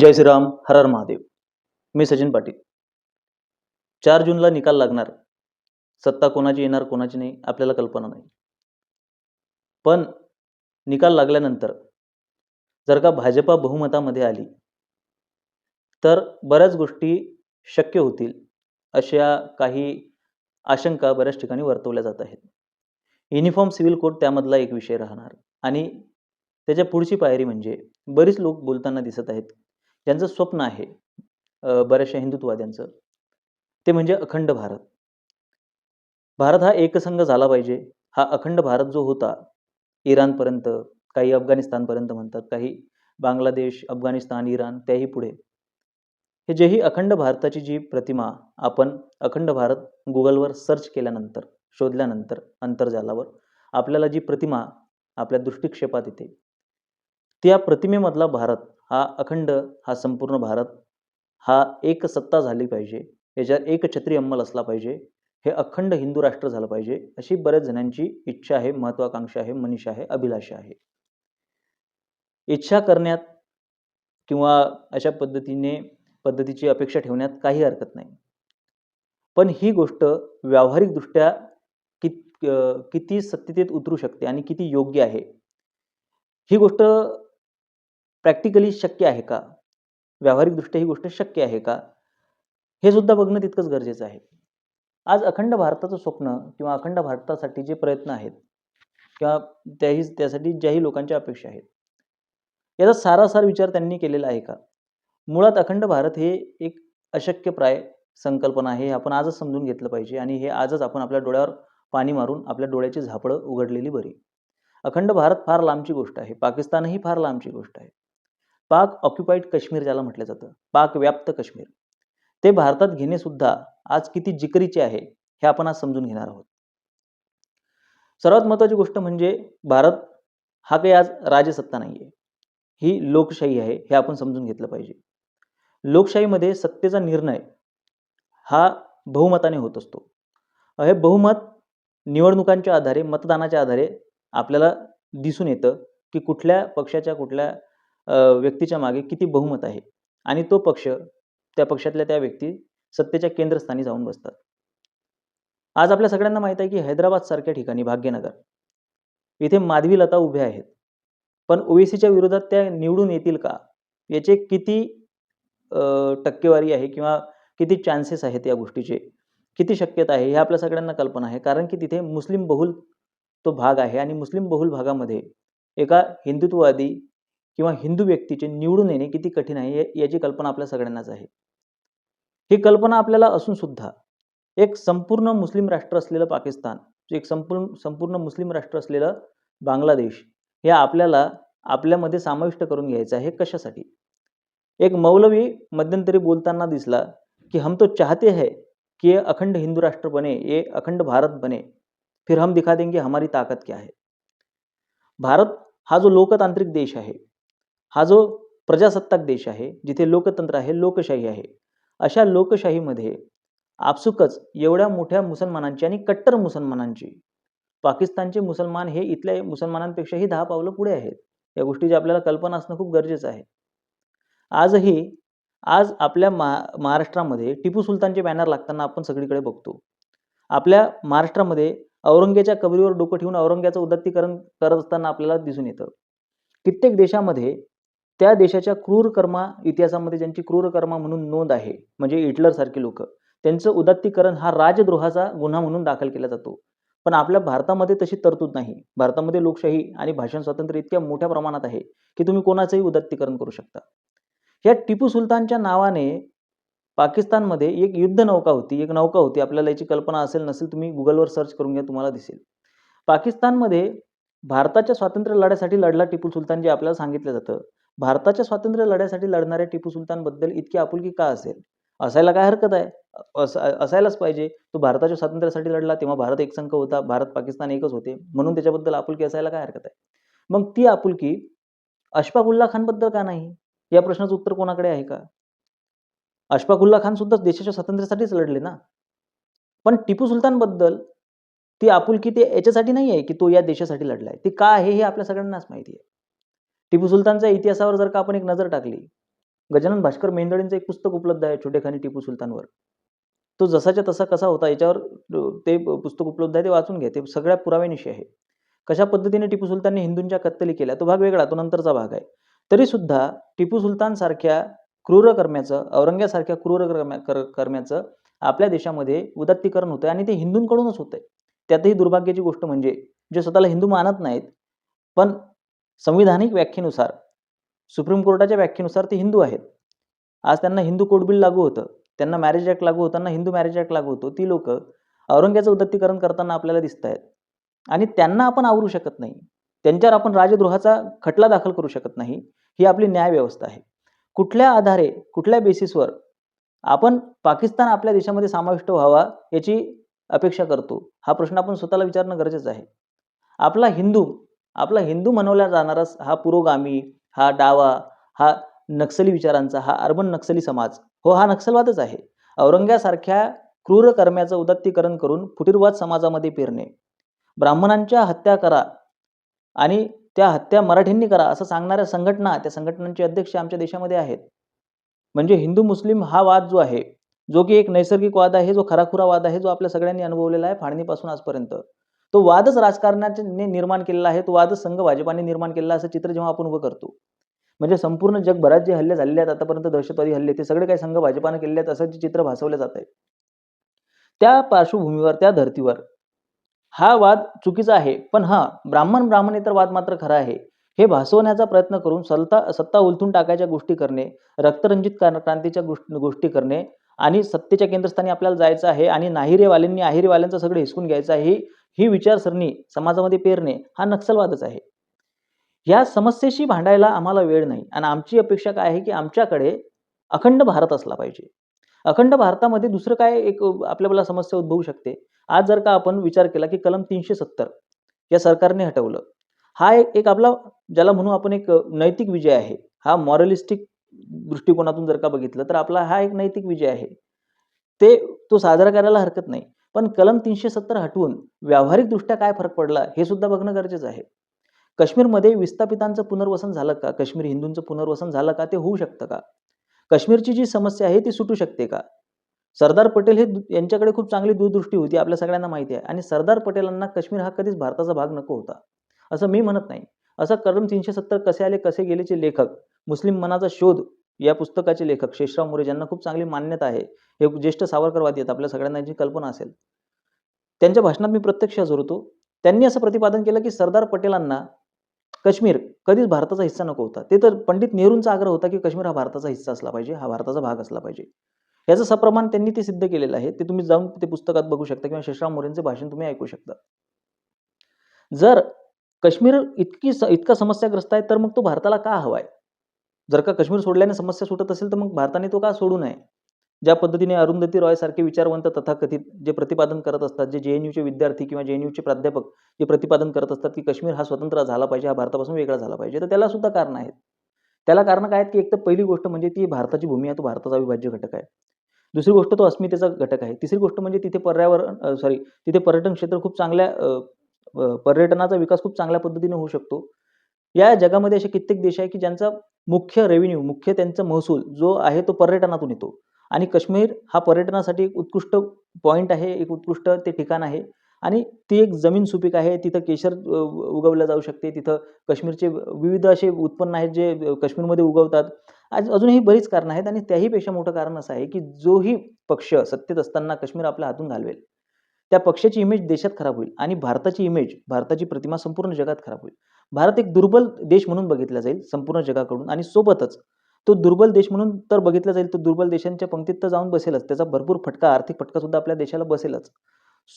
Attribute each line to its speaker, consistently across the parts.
Speaker 1: जय श्रीराम हर हर महादेव. मी सचिन पाटील. चार जूनला निकाल लागणार. सत्ता कोणाची येणार कोणाची नाही आपल्याला कल्पना नाही. पण निकाल लागल्यानंतर जर का भाजपा बहुमतामध्ये आली तर बऱ्याच गोष्टी शक्य होतील अशा काही आशंका बऱ्याच ठिकाणी वर्तवल्या जात आहेत. युनिफॉर्म सिव्हिल कोड त्यामधला एक विषय राहणार. आणि त्याच्या पुढची पायरी म्हणजे बरीच लोक बोलताना दिसत आहेत ज्यांचं स्वप्न आहे बऱ्याचशा हिंदुत्ववाद्यांचं ते म्हणजे अखंड भारत. भारत हा एकसंघ झाला पाहिजे. हा अखंड भारत जो होता इराणपर्यंत काही अफगाणिस्तानपर्यंत म्हणतात काही बांगलादेश अफगाणिस्तान इराण त्याही पुढे. हे जेही अखंड भारताची जी प्रतिमा आपण अखंड भारत गुगलवर सर्च केल्यानंतर शोधल्यानंतर अंतर्जालावर आपल्याला जी प्रतिमा आपल्या दृष्टिक्षेपात येते त्या प्रतिमेमधला भारत हा अखंड हा संपूर्ण भारत हा एक सत्ता झाली पाहिजे याच्यात एक छत्री अंमल असला पाहिजे हे अखंड हिंदू राष्ट्र झालं पाहिजे अशी बऱ्याच जणांची इच्छा आहे महत्वाकांक्षा आहे मनीषा आहे अभिलाषा आहे. इच्छा करण्यात किंवा अशा पद्धतीने पद्धतीची अपेक्षा ठेवण्यात काही हरकत नाही. पण ही गोष्ट व्यावहारिकदृष्ट्या कित किती सत्यतेत उतरू शकते आणि किती योग्य आहे ही गोष्ट प्रॅक्टिकली शक्य आहे का? व्यावहारिकदृष्ट्या ही गोष्ट शक्य आहे का? हे सुद्धा बघणं तितकंच गरजेचं आहे. आज अखंड भारताचं स्वप्न किंवा अखंड भारतासाठी जे प्रयत्न आहेत किंवा त्याही त्यासाठी ज्याही लोकांच्या अपेक्षा आहेत याचा सारासार विचार त्यांनी केलेला आहे का? मुळात अखंड भारत हे एक अशक्यप्राय संकल्पना आहे हे आपण आजच समजून घेतलं पाहिजे आणि हे आजच आपण आपल्या डोळ्यावर पाणी मारून आपल्या डोळ्याची झापडं उघडलेली बरी. अखंड भारत फार लांबची गोष्ट आहे पाकिस्तानही फार लांबची गोष्ट आहे. पाक ऑक्युपाईड काश्मीर ज्याला म्हटलं जातं. पाक व्याप्त काश्मीर. ते भारतात घेणे सुद्धा आज किती जिकरीचे आहे हे आपण आज समजून घेणार आहोत. सर्वात महत्त्वाची गोष्ट म्हणजे भारत हा काही आज राजसत्ता नाही आहे ही लोकशाही आहे हे आपण समजून घेतलं पाहिजे. लोकशाहीमध्ये सत्तेचा निर्णय हा बहुमताने होत असतो. हे बहुमत निवडणुकांच्या आधारे मतदानाच्या आधारे आपल्याला दिसून येतं की कुठल्या पक्षाच्या कुठल्या व्यक्तीच्या मागे किती बहुमत आहे? आणि तो पक्ष त्या पक्षातल्या त्या व्यक्ती सत्तेच्या केंद्रस्थानी जाऊन बसतात. आज आपल्या सगळ्यांना माहीत आहे की हैदराबाद सारख्या ठिकाणी भाग्यनगर इथे माधवी लता उभ्या आहेत. पण ओबीसीच्या विरोधात त्या निवडून येतील का? याचे किती टक्केवारी आहे किंवा किती चान्सेस आहेत या गोष्टीचे? किती शक्यता आहे? हे आपल्या सगळ्यांना कल्पना आहे. कारण की तिथे मुस्लिम बहुल तो भाग आहे आणि मुस्लिम बहुल भागामध्ये एका हिंदुत्ववादी किंवा हिंदू व्यक्तीचे निवडून येणे किती कठीण आहे याची कल्पना आपल्या सगळ्यांनाच आहे. ही कल्पना आपल्याला असून सुद्धा एक संपूर्ण मुस्लिम राष्ट्र असलेलं पाकिस्तान एक संपूर्ण संपूर्ण मुस्लिम राष्ट्र असलेलं बांगलादेश हे आपल्याला आपल्यामध्ये समाविष्ट करून घ्यायचं आहे कशासाठी? एक मौलवी मध्यंतरी बोलताना दिसला की हम तो चाहते है कि ये अखंड हिंदू राष्ट्र बने ये अखंड भारत बने फिर हम दिखा देंगे हमारी ताकत क्या है. भारत हा जो लोकतांत्रिक देश आहे हा जो प्रजासत्ताक देश आहे जिथे लोकतंत्र आहे लोकशाही आहे अशा लोकशाहीमध्ये आपसुकच एवढ्या मोठ्या मुसलमानांची आणि कट्टर मुसलमानांची पाकिस्तानचे मुसलमान हे इथल्या मुसलमानांपेक्षाही दहा पावलं पुढे आहेत. या गोष्टीची आपल्याला कल्पना असणं खूप गरजेचं आहे. आजही आज आपल्या महा महाराष्ट्रामध्ये टिपू सुलतानचे बॅनर लागताना आपण सगळीकडे बघतो. आपल्या महाराष्ट्रामध्ये औरंग्याच्या कबरीवर डोकं ठेवून औरंग्याचं उदात्तीकरण करत असताना आपल्याला दिसून येतं. कित्येक देशामध्ये त्या देशाच्या क्रूर कर्मा इतिहासामध्ये ज्यांची क्रूर कर्मा म्हणून नोंद आहे म्हणजे हिटलर लोक त्यांचं उदात्तीकरण हा राजद्रोहाचा गुन्हा म्हणून दाखल केला जातो. पण आपल्या भारतामध्ये तशी तरतूद नाही. भारतामध्ये लोकशाही आणि भाषण स्वातंत्र्य इतक्या मोठ्या प्रमाणात आहे की तुम्ही कोणाचंही उदात्तीकरण करू शकता. या टिपू सुलतानच्या नावाने पाकिस्तानमध्ये एक युद्ध नौका होती. एक नौका होती. आपल्याला याची कल्पना असेल नसेल तुम्ही गुगलवर सर्च करून घ्या तुम्हाला दिसेल. पाकिस्तानमध्ये भारताच्या स्वातंत्र्य लढ्यासाठी लढला टिपू सुलतान जे आपल्याला सांगितलं जातं भारताच्या स्वातंत्र्य लढ्यासाठी लढणाऱ्या टिपू सुलतानबद्दल इतकी आपुलकी का असेल? असायला काय हरकत आहे? अस असायलाच पाहिजे. तो भारताच्या स्वातंत्र्यासाठी लढला तेव्हा भारत एकसंघ होता भारत पाकिस्तान एकच होते. म्हणून त्याच्याबद्दल आपुलकी असायला काय हरकत आहे? मग ती आपुलकी अशफाक उल्ला खानबद्दल का नाही? या प्रश्नाचं उत्तर कोणाकडे आहे का? अशफाक उल्ला खान सुद्धा देशाच्या स्वातंत्र्यासाठीच लढले ना? पण टिपू सुलतानबद्दल ती आपुलकी ते याच्यासाठी नाही आहे की तो या देशासाठी लढलाय. ती का आहे हे आपल्या सगळ्यांनाच माहिती आहे. टिपू सुलतानच्या इतिहासावर जर का आपण एक नजर टाकली गजानन भास्कर मेंदळींचं एक पुस्तक उपलब्ध आहे छोटेखानी टिपू सुलतानवर. तो जसाच्या तसा कसा होता याच्यावर ते पुस्तक उपलब्ध आहे ते वाचून घ्या. ते सगळ्या पुराव्यानिशी आहे. कशा पद्धतीने टिपू सुलतानने हिंदूंच्या कत्तली केल्या तो भाग वेगळा तो नंतरचा भाग आहे. तरी सुद्धा टिपू सुलतान सारख्या क्रूर कर्म्याचं औरंग्यासारख्या क्रूर कर कर्म्याचं आपल्या देशामध्ये उदात्तीकरण होतं आणि ते हिंदूंकडूनच होतंय. त्यातही दुर्भाग्याची गोष्ट म्हणजे जे स्वतःला हिंदू मानत नाहीत पण संविधानिक व्याख्येनुसार सुप्रीम कोर्टाच्या व्याख्येनुसार ते हिंदू आहेत. आज त्यांना हिंदू कोड बिल लागू होतं. त्यांना मॅरेज ॲक्ट लागू होताना हिंदू मॅरेज ॲक्ट लागू होतो. ती लोक औरंग्याचं उदत्तीकरण करताना आपल्याला दिसत आहेत. आणि त्यांना आपण आवरू शकत नाही. त्यांच्यावर आपण राजद्रोहाचा खटला दाखल करू शकत नाही. ही आपली न्यायव्यवस्था आहे. कुठल्या आधारे कुठल्या बेसिसवर आपण पाकिस्तान आपल्या देशामध्ये समाविष्ट व्हावा याची अपेक्षा करतो हा प्रश्न आपण स्वतःला विचारणं गरजेचं आहे. आपला हिंदू आपला हिंदू म्हणवला जाणारा हा पुरोगामी हा डावा हा नक्सली विचारांचा हा अर्बन नक्सली समाज हो हा नक्षलवादच आहे. औरंग्यासारख्या क्रूर कर्म्याचं उदात्तीकरण करून फुटीरवाद समाजामध्ये पेरणे. ब्राह्मणांच्या हत्या करा आणि त्या हत्या मराठींनी करा असं सांगणाऱ्या संघटना त्या संघटनांचे अध्यक्ष आमच्या देशामध्ये आहेत. म्हणजे हिंदू मुस्लिम हा वाद जो आहे जो की एक नैसर्गिक वाद आहे जो खराखुरा वाद आहे जो आपल्या सगळ्यांनी अनुभवलेला आहे फाळणीपासून आजपर्यंत. तो वादच राजकारणाने निर्माण केलेला आहे तो वादच संघ भाजपाने निर्माण केलेला असं चित्र जेव्हा आपण उभं करतो म्हणजे संपूर्ण जगभरात जे हल्ले झालेले आहेत आतापर्यंत दहशतवादी हल्ले ते सगळे काही संघ भाजपाने केलेले आहेत असं जे चित्र भासवलं जात आहे त्या पार्श्वभूमीवर त्या धर्तीवर हा वाद चुकीचा आहे पण हा ब्राह्मण ब्राह्मणेतर वाद मात्र खरा आहे. हे भासवण्याचा प्रयत्न करून सत्ता सत्ता उलथून टाकायच्या गोष्टी करणे रक्तरंजित क्रांतीच्या गोष्टी करणे आणि सत्तेच्या केंद्रस्थानी आपल्याला जायचं आहे आणि नाहिरेवाल्यांनी आहिरेवाल्यांचं सगळं हिसकून घ्यायचं आहे ही ही विचारसरणी समाजामध्ये पेरणे हा नक्षलवादच आहे. या समस्येशी भांडायला आम्हाला वेळ नाही आणि आमची अपेक्षा काय आहे की आमच्याकडे अखंड भारत असला पाहिजे. अखंड भारतामध्ये दुसरं काय एक आपल्याला समस्या उद्भवू शकते? आज जर का आपण विचार केला की कलम तीनशे सत्तर या सरकारने हटवलं. हा एक एक आपला ज्याला म्हणू आपण एक नैतिक विजय आहे. हा मॉरलिस्टिक दृष्टिकोनातून जर का बघितलं तर आपला हा एक नैतिक विजय आहे. ते तो साजरा करायला हरकत नाही. पण कलम तीनशे सत्तर हटवून व्यावहारिकदृष्ट्या काय फरक पडला हे सुद्धा बघणं गरजेचं आहे. काश्मीरमध्ये विस्थापितांचं पुनर्वसन झालं का? काश्मीर हिंदूंचं पुनर्वसन झालं का? ते होऊ शकतं का? काश्मीरची जी समस्या आहे ती सुटू शकते का? सरदार पटेल हे दु- यांच्याकडे खूप चांगली दूरदृष्टी होती आपल्या सगळ्यांना माहिती आहे. आणि सरदार पटेलांना काश्मीर हा कधीच भारताचा भाग नको होता. असं मी म्हणत नाही. असं कलम तीनशे सत्तर कसे आले कसे गेलेचे लेखक मुस्लिम मनाचा शोध या पुस्तकाचे लेखक शेषराव मोरे ज्यांना खूप चांगली मान्यता आहे हे ज्येष्ठ सावरकरवादी आहेत आपल्या सगळ्यांना यांची कल्पना असेल. त्यांच्या भाषणात मी प्रत्यक्ष हजर होतो त्यांनी असं प्रतिपादन केलं की सरदार पटेलांना काश्मीर कधीच भारताचा हिस्सा नको होता. ते तर पंडित नेहरूंचा आग्रह होता की काश्मीर हा भारताचा हिस्सा असला पाहिजे हा भारताचा भाग असला पाहिजे. याचं सप्रमाण त्यांनी ते सिद्ध केलेलं आहे ते तुम्ही जाऊन ते पुस्तकात बघू शकता किंवा शेषराव मोरेंचे भाषण तुम्ही ऐकू शकता. जर काश्मीर इतकी स- इतका समस्याग्रस्त आहे तर मग तो भारताला का हवाय? जर का काश्मीर सोडल्याने समस्या सुटत असेल तर मग भारताने तो का सोडू नये? ज्या पद्धतीने अरुंधती रॉय सारखे विचारवंत तथाकथित जे प्रतिपादन करत असतात जे जे एन यूचे विद्यार्थी किंवा जे एन यूचे प्राध्यापक जे प्रतिपादन करत असतात की काश्मीर हा स्वतंत्र झाला पाहिजे हा भारतापासून वेगळा झाला पाहिजे तर त्याला सुद्धा कारण आहेत. त्याला कारण काय आहेत की एक तर पहिली गोष्ट म्हणजे ती भारताची भूमी आहे तो भारताचा अविभाज्य घटक आहे. दुसरी गोष्ट तो अस्मितेचा घटक आहे. तिसरी गोष्ट म्हणजे तिथे पर्यावरण सॉरी तिथे पर्यटन क्षेत्र खूप चांगल्या पर्यटनाचा विकास खूप चांगल्या पद्धतीने होऊ शकतो. या जगामध्ये असे कित्येक देश आहे की ज्यांचा मुख्य रेव्हेन्यू मुख्य त्यांचा महसूल जो आहे तो पर्यटनातून येतो. आणि काश्मीर हा पर्यटनासाठी एक उत्कृष्ट पॉईंट आहे एक उत्कृष्ट ते ठिकाण आहे. आणि ती एक जमीन सुपीक आहे तिथं केशर उगवलं जाऊ शकते तिथं काश्मीरचे विविध असे उत्पन्न आहेत जे काश्मीरमध्ये उगवतात. आज अजूनही बरीच कारणं आहेत आणि त्याहीपेक्षा मोठं कारण असं आहे की जोही पक्ष सत्तेत असताना काश्मीर आपल्या हातून घालवेल. त्या पक्षाची इमेज देशात खराब होईल आणि भारताची इमेज भारताची प्रतिमा संपूर्ण जगात खराब होईल. भारत एक दुर्बल देश म्हणून बघितला जाईल संपूर्ण जगाकडून आणि सोबतच तो दुर्बल देश म्हणून तर बघितला जाईल तो दुर्बल देशांच्या पंक्तीत तर जाऊन बसेलच त्याचा भरपूर फटका आर्थिक फटका सुद्धा आपल्या देशाला बसेलच.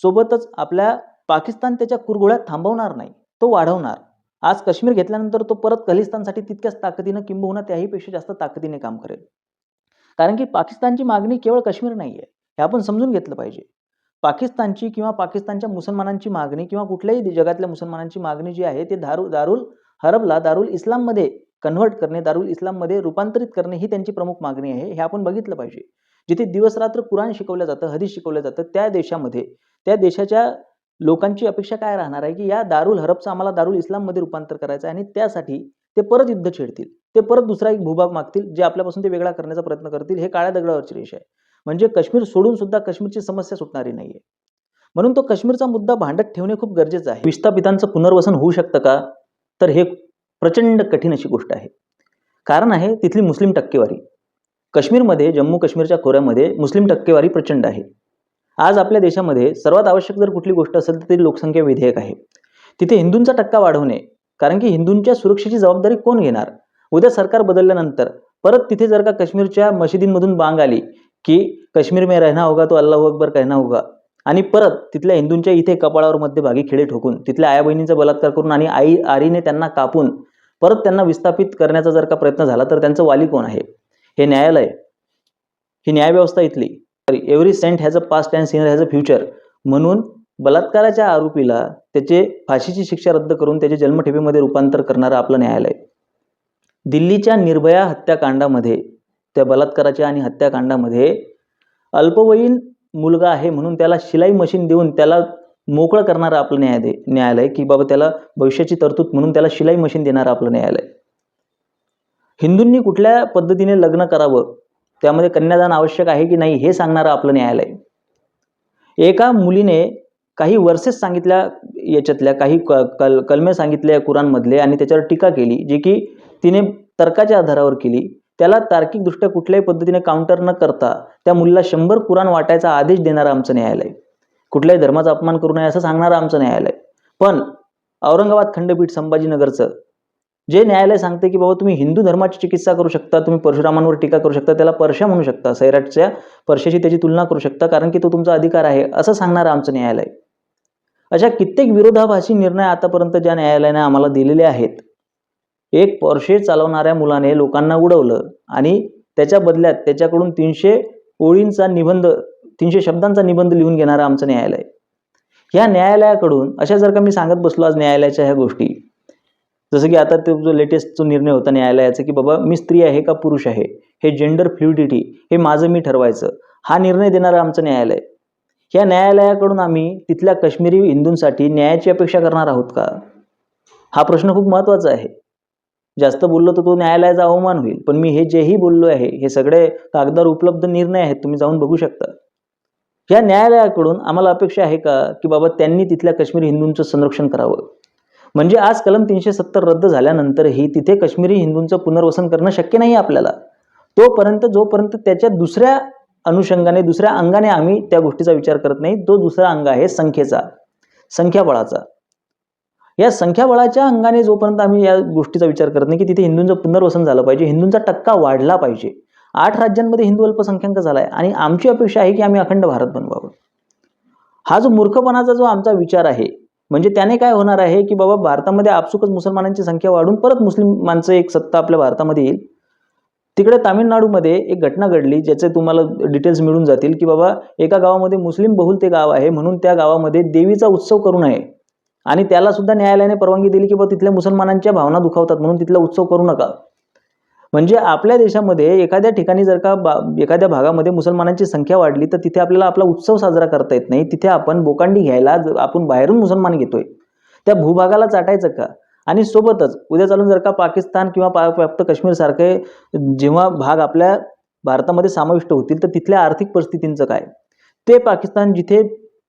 Speaker 1: सोबतच आपल्या पाकिस्तान त्याच्या कुरघोळ्यात थांबवणार नाही तो वाढवणार. आज काश्मीर घेतल्यानंतर तो परत खलिस्तानसाठी तितक्याच ताकदीनं किंबहुना त्याहीपेक्षा जास्त ताकदीने काम करेल. कारण की पाकिस्तानची मागणी केवळ काश्मीर नाही आहे हे आपण समजून घेतलं पाहिजे. पाकिस्तानची किंवा पाकिस्तानच्या मुसलमानांची मागणी किंवा कुठल्याही जगातल्या मुसलमानांची मागणी जी आहे ते दारू दारुल हरबला दारुल इस्लाममध्ये कन्व्हर्ट करणे दारुल इस्लाममध्ये रूपांतरित करणे ही त्यांची प्रमुख मागणी आहे. हे आपण बघितलं पाहिजे. जिथे दिवसरात्र कुराण शिकवलं जातं हदीस शिकवलं जातं त्या देशामध्ये त्या देशाच्या लोकांची अपेक्षा काय राहणार आहे की या दारुल हरबचं आम्हाला दारुल इस्लाममध्ये रूपांतर करायचं आहे आणि त्यासाठी ते परत युद्ध छेडतील. ते परत दुसरा एक भूभाग मागतील जे आपल्यापासून ते वेगळा करण्याचा प्रयत्न करतील. हे काळ्या दगडावरची रेष आहे. म्हणजे काश्मीर सोडून सुद्धा काश्मीरची समस्या सुटणारी नाहीये. म्हणून तो काश्मीरचा मुद्दा भांडत ठेवणे खूप गरजेचं आहे. विस्थापितांचं पुनर्वसन होऊ शकतं का? तर हे प्रचंड कठीण अशी गोष्ट आहे. कारण आहे तिथली मुस्लिम टक्केवारी. काश्मीरमध्ये जम्मू काश्मीरच्या खोऱ्यामध्ये मुस्लिम टक्केवारी प्रचंड आहे. आज आपल्या देशामध्ये सर्वात आवश्यक जर कुठली गोष्ट असेल तर ती लोकसंख्या विधेयक आहे. तिथे हिंदूंचा टक्का वाढवणे कारण की हिंदूंच्या सुरक्षेची जबाबदारी कोण घेणार? उद्या सरकार बदलल्यानंतर परत तिथे जर का काश्मीरच्या मशिदींमधून बांग आली की काश्मीर में रहना होगा तो अल्लाह अकबर कहना होगा. आणि परत तिथल्या हिंदूंच्या इथे कपाळावर मध्यभागी खिळे ठोकून तिथल्या आया बहिणींचा बलात्कार करून आणि आई आरीने त्यांना कापून परत त्यांना विस्थापित करण्याचा जर का प्रयत्न झाला तर त्यांचं वाली कोण आहे? हे न्यायालय. ही न्यायव्यवस्था इथली. Every saint has a past and sinner has a future. म्हणून बलात्काराच्या आरोपीला त्याचे फाशीची शिक्षा रद्द करून त्याचे जन्मठेपेमध्ये रूपांतर करणारं आपलं न्यायालय. दिल्लीच्या निर्भया हत्याकांडामध्ये त्या बलात्काराच्या आणि हत्याकांडामध्ये अल्पवयीन मुलगा आहे म्हणून त्याला शिलाई मशीन देऊन त्याला मोकळं करणारं आपलं न्यायालय न्यायालय की बाबा त्याला भविष्याची तरतूद म्हणून त्याला शिलाई मशीन देणारं आपलं न्यायालय. हिंदूंनी कुठल्या पद्धतीने लग्न करावं? त्यामध्ये कन्यादान आवश्यक आहे की नाही हे सांगणारं आपलं न्यायालय. एका मुलीने काही वर्सेस सांगितल्या याच्यातल्या काही क कल कलमे सांगितल्या कुराणमधले आणि त्याच्यावर टीका केली जे की तिने तर्काच्या आधारावर केली. त्याला तार्किकदृष्ट्या कुठल्याही पद्धतीने काउंटर न करता त्या मुलीला शंभर कुराण वाटायचा आदेश देणारं आमचं न्यायालय. कुठल्याही धर्माचा अपमान करू नये असं सांगणारं आमचं न्यायालय. पण औरंगाबाद खंडपीठ संभाजीनगरचं जे न्यायालय सांगते की बाबा तुम्ही हिंदू धर्माची चिकित्सा करू शकता तुम्ही परशुरामांवर टीका करू शकता त्याला परशा म्हणू शकता सैराटच्या परशाशी त्याची तुलना करू शकता कारण की तो तुमचा अधिकार आहे असं सांगणारं आमचं न्यायालय. अशा कित्येक विरोधाभाषी निर्णय आतापर्यंत ज्या न्यायालयाने आम्हाला दिलेले आहेत एक पोर्शे चालवणाऱ्या मुलाने लोकांना उडवलं आणि त्याच्या बदल्यात त्याच्याकडून तीनशे ओळींचा निबंध तीनशे शब्दांचा निबंध लिहून घेणारं आमचं न्यायालय. ह्या न्यायालयाकडून अशा जर का मी सांगत बसलो आज न्यायालयाच्या ह्या गोष्टी जसं की आता तो जो लेटेस्ट जो निर्णय होता न्यायालयाचा की बाबा मी स्त्री आहे का पुरुष आहे हे जेंडर फ्लुडिटी हे माझं मी ठरवायचं हा निर्णय देणारं आमचं न्यायालय. ह्या न्यायालयाकडून आम्ही तिथल्या काश्मीरी हिंदूंसाठी न्यायाची अपेक्षा करणार आहोत का? हा प्रश्न खूप महत्त्वाचा आहे. जास्त बोललो तर तो न्यायालयाचा अवमान होईल. पण मी हे जेही बोललो आहे हे सगळे कागदावर उपलब्ध निर्णय आहेत तुम्ही जाऊन बघू शकता. या न्यायालयाकडून आम्हाला अपेक्षा आहे का की बाबा त्यांनी तिथल्या काश्मीरी हिंदूंचं संरक्षण करावं? म्हणजे आज कलम तीनशे सत्तर रद्द झाल्यानंतरही तिथे काश्मीरी हिंदूंचं पुनर्वसन करणं शक्य नाही आपल्याला. तोपर्यंत जोपर्यंत त्याच्या दुसऱ्या अनुषंगाने दुसऱ्या अंगाने आम्ही त्या गोष्टीचा विचार करत नाही तो दुसरा अंग आहे संख्येचा संख्याबळाचा. या संख्याबळाच्या अंगाने जोपर्यंत आम्ही या गोष्टीचा विचार करत नाही की तिथे हिंदूंचं पुनर्वसन झालं पाहिजे हिंदूंचा टक्का वाढला पाहिजे. आठ राज्यांमध्ये हिंदू अल्पसंख्याक झाला आहे आणि आमची अपेक्षा आहे की आम्ही अखंड भारत बनवावं. हा जो मूर्खपणाचा जो आमचा विचार आहे म्हणजे त्याने काय होणार आहे की बाबा भारतामध्ये आपसुकच मुसलमानांची संख्या वाढून परत मुस्लिम माणसं एक सत्ता आपल्या भारतामध्ये येईल. तिकडे तामिळनाडूमध्ये एक घटना घडली ज्याचे तुम्हाला डिटेल्स मिळून जातील की बाबा एका गावामध्ये मुस्लिम बहुल ते गाव आहे म्हणून त्या गावामध्ये देवीचा उत्सव करू नये. आणि त्याला सुद्धा न्यायालयाने परवानगी दिली की बाबा तिथल्या मुसलमानांच्या भावना दुखावतात म्हणून तिथला उत्सव करू नका. म्हणजे आपल्या देशामध्ये एखाद्या ठिकाणी जर का बा एखाद्या भागामध्ये मुसलमानांची संख्या वाढली तर तिथे आपल्याला आपला उत्सव साजरा करता येत नाही. तिथे आपण बोकांडी घ्यायला आपण बाहेरून मुसलमान घेतोय. त्या भूभागाला चाटायचं का? आणि सोबतच उद्या चालून जर का पाकिस्तान किंवा पा काश्मीरसारखे काश्मीर सारखे जेव्हा भाग आपल्या भारतामध्ये समाविष्ट होतील तर तिथल्या आर्थिक परिस्थितींचं काय? ते पाकिस्तान जिथे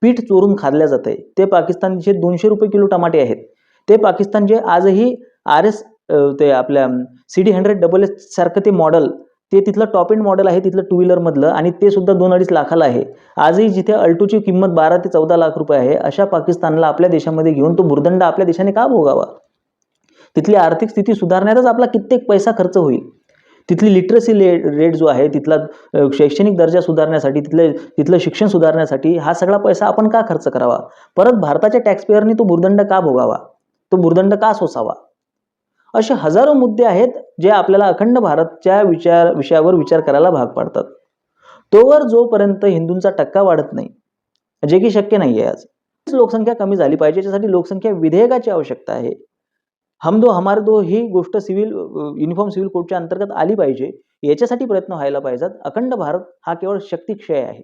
Speaker 1: पीठ चोरून खाल्ल्या जात आहे ते पाकिस्तान दोनशे रुपये किलो टमाटे आहेत. ते पाकिस्तान जे आजही आर एस ते आपल्या C D hundred double S सारखं ते मॉडल ते तिथलं टॉप एंड मॉडेल आहे तिथलं टू व्हीलरमधलं आणि ते सुद्धा दोन अडीच लाखाला आहे. आजही जिथे अल्टोची किंमत बारा ते चौदा लाख रुपये आहे अशा पाकिस्तानला आपल्या देशामध्ये घेऊन तो भुर्दंड आपल्या देशाने का भोगावा? तिथली आर्थिक स्थिती सुधारण्यातच आपला कित्येक पैसा खर्च होईल. तिथली लिटरसी ले रेट जो आहे तिथला शैक्षणिक दर्जा सुधारण्यासाठी तिथले तिथलं शिक्षण सुधारण्यासाठी हा सगळा पैसा आपण का खर्च करावा? परत भारताच्या टॅक्सपेअरनी तो भूर्दंड का भोगावा? तो भूर्दंड का सोसावा? असे हजारो मुद्दे आहेत जे आपल्याला अखंड भारतच्या विचार विषयावर विचार करायला भाग पाडतात. तोवर जोपर्यंत हिंदूंचा टक्का वाढत नाही जे की शक्य नाही आहे आज. लोकसंख्या कमी झाली पाहिजे याच्यासाठी लोकसंख्या विधेयकाची आवश्यकता आहे. हम दो दो ही गोष्ट सिव्हिल युनिफॉर्म सिव्हिल कोडच्या अंतर्गत आली पाहिजे याच्यासाठी प्रयत्न व्हायला पाहिजेत. अखंड भारत हा केवळ शक्तिक्षय आहे.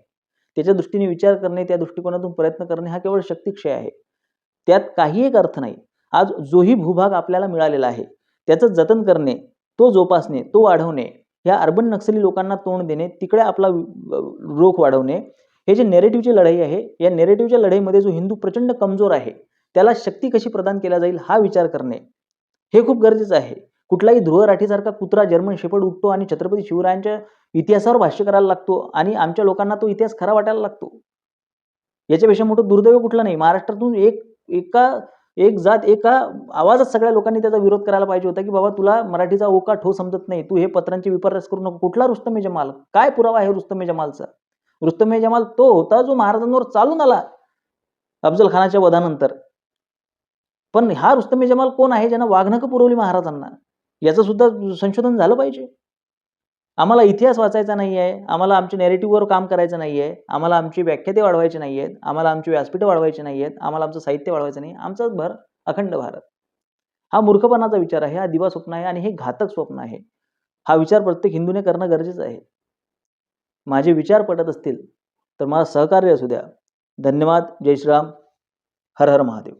Speaker 1: त्याच्या दृष्टीने विचार करणे त्या दृष्टिकोनातून प्रयत्न करणे हा केवळ शक्तिक्षय आहे. त्यात काही एक अर्थ नाही. आज जोही भूभाग आपल्याला मिळालेला आहे. त्याचं जतन करणे तो जोपासणे तो वाढवणे ह्या अर्बन नक्सली लोकांना तोंड देणे तिकडे आपला रोख वाढवणे हे जे नेरेटिव्हची लढाई आहे या नेरेटिव्हच्या लढाईमध्ये जो हिंदू प्रचंड कमजोर आहे त्याला शक्ती कशी प्रदान केला जाईल हा विचार करणे हे खूप गरजेचं आहे. कुठलाही ध्रुव राठीसारखा कुत्रा जर्मन शेपड उठतो आणि छत्रपती शिवरायांच्या इतिहासावर भाष्य करायला लागतो आणि आमच्या लोकांना तो इतिहास खरा वाटायला लागतो. याच्यापेक्षा मोठं दुर्दैव कुठलं नाही. महाराष्ट्रातून एक एका एक जात एका आवाजात सगळ्या लोकांनी त्याचा विरोध करायला पाहिजे होता की बाबा तुला मराठीचा ओका ठो समजत नाही. तू हे पत्रांचे विपर्यास करू नको. कुठला रुस्तमे जमाल काय पुरावा आहे रुस्तमे जमालचा रुस्तमे जमाल तो होता जो महाराजांवर चालून आला अफजल खानाच्या वधानंतर. पण हा रुस्तमे जमाल कोण आहे ज्यांना वाघनकं पुरवली महाराजांना? याचं सुद्धा संशोधन झालं पाहिजे. आम्हाला इतिहास वाचायचा नाही आहे आम्हाला आमच्या नेरेटिव्हवर काम करायचं नाही आहे आम्हाला आमची व्याख्याते वाढवायची नाही आहेत आम्हाला आमची व्यासपीठं वाढवायची नाही आहेत आम्हाला आमचं साहित्य वाढवायचं नाही आमचाच भर अखंड भारत. हा मूर्खपणाचा विचार आहे हा दिवा स्वप्न आहे आणि हे घातक स्वप्न आहे. हा विचार प्रत्येक हिंदूने करणं गरजेचं आहे. माझे विचार पटत असतील तर मला सहकार्य असू द्या. धन्यवाद जय श्रीराम हर हर महादेव.